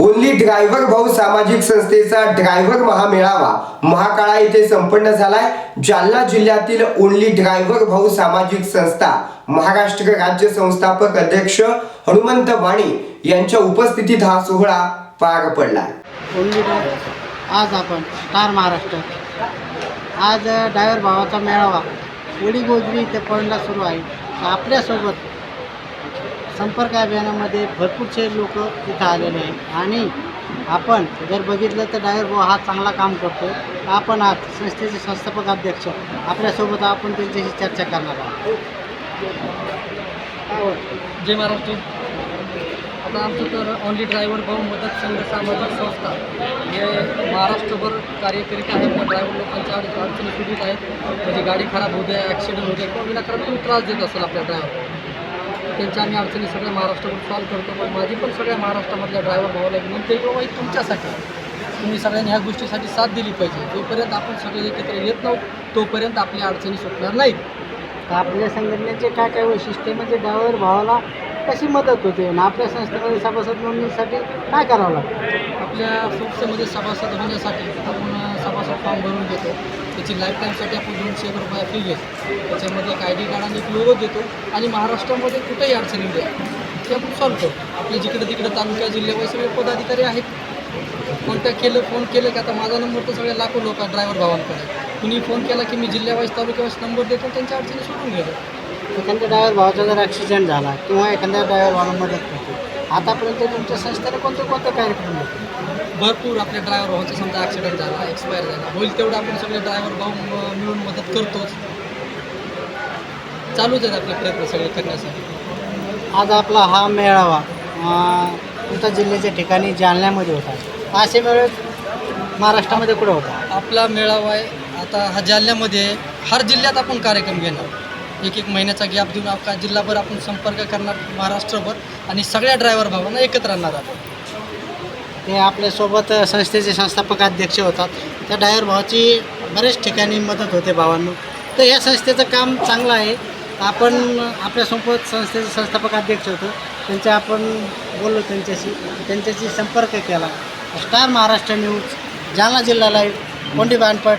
Only driver भाऊ सामाजिक संस्थेचा ड्रायव्हर महामेळावा. महाकाळा येथे संपन्न झालाय. जालना जिल्ह्यातील ओनली ड्रायव्हर भाऊ सामाजिक संस्था. महाराष्ट्र राज्य संस्थापक अध्यक्ष हनुमंत वाणी यांच्या उपस्थितीत हा सोहळा पार पडला आज आपण स्टार महाराष्ट्र. आज ड्रायव्हर भावाचा मेळावा. उडी गोजरी इथे पडला सुरू आहे. आपल्यासोबत संपर्क अभियानामध्ये भरपूरसे लोक इथं आलेले आहेत. आणि आपण जर बघितलं तर ड्रायव्हर भाऊ हा चांगला काम करतो. आपण आज संस्थेचे संस्थापक अध्यक्ष आपल्यासोबत आपण त्यांच्याशी चर्चा करणार आहोत. जय महाराष्ट्र. आता आमचं तर ऑनली ड्रायव्हर भाऊ मदत संघ सामाजिक संस्था हे महाराष्ट्रभर कार्य करीत आहे. पण ड्रायव्हर लोकांच्या अडचणी सुटत आहेत. म्हणजे गाडी खराब होऊ द्या ॲक्सिडेंट होऊ द्या किंवा विनाकारण तुम्ही त्रास देत असेल आपल्या ड्रायव्हर त्यांच्या आम्ही अडचणी सगळ्या महाराष्ट्रभर सॉल्व्ह करतो. पण माझी पण सगळ्या महाराष्ट्रामधल्या ड्रायव्हर भावाला विनंती आहे बाबा तुमच्यासाठी तुम्ही सगळ्यांनी ह्या गोष्टीसाठी साथ दिली पाहिजे. जोपर्यंत आपण सगळे एकत्र येत नाहोत तोपर्यंत आपल्या अडचणी सुटणार नाहीत. तर आपल्या संघटनेचे काय काय वैशिष्ट्य म्हणजे ड्रायव्हर भावाला कशी मदत होते? आणि आपल्या संस्थेमध्ये सभासद नोंदणीसाठी काय करावं लागतं? आपल्या संस्थेमध्ये सभासद होण्यासाठी आपण त्याचा फॉर्म भरून घेतो त्याची लाईफ टाईमसाठी आपण दोनशे एक रुपये फी घेतो. त्याच्यामध्ये एक आय डी कार्ड आणि एक लोगो देतो. आणि महाराष्ट्रामध्ये कुठेही अडचणी द्या. ते आपण सॉल्व करतो आपले जिकडे तिकडे तालुक्या जिल्ह्यावर सगळे पदाधिकारी आहेत. कॉन्टॅक्ट केलं फोन केलं की? आता माझा नंबर तर सगळ्या लाखो लोक ड्रायव्हर भावांकडे. कुणी फोन केला की मी जिल्ह्यावाईज तालुक्यावाईज नंबर देतो त्यांच्या अडचणी सोडून घेतो एखाद्या ड्रायव्हर भावाचा जर ॲक्सिडेंट झाला किंवा एखाद्या ड्रायव्हर भावाला मदत करते आतापर्यंत तुमच्या संस्थेने कोणते कोणते कार्यक्रम होते भरपूर आपल्या ड्रायव्हर भावाचा समजा ॲक्सिडेंट झाला एक्सपायर झाला होईल तेवढं आपण सगळे ड्रायव्हर भाऊ मिळून मदत करतोच. चालूच आहेत आपले प्रयत्न सगळे करण्यासाठी. आज आपला हा मेळावा तुमच्या जिल्ह्याच्या ठिकाणी जालन्यामध्ये होता. असे मेळे महाराष्ट्रामध्ये कुठं होता आपला मेळावा आहे आता हा जालन्यामध्ये. हर जिल्ह्यात आपण कार्यक्रम घेणार. एक एक महिन्याचा गॅप देऊन आपला जिल्हाभर आपण संपर्क करणार महाराष्ट्रभर आणि सगळ्या ड्रायव्हर भावांना एकत्र आणणार आहोत. ते आपल्यासोबत संस्थेचे संस्थापक अध्यक्ष होतात. त्या ड्रायव्हर भावाची बऱ्याच ठिकाणी मदत होते भावांना. तर या संस्थेचं काम चांगलं आहे. आपण आपल्यासोबत संस्थेचे संस्थापक अध्यक्ष होतो. त्यांच्या आपण बोललो त्यांच्याशी. त्यांच्याशी संपर्क केला. स्टार महाराष्ट्र न्यूज जालना जिल्हा लाईव्ह कोंडी बानपट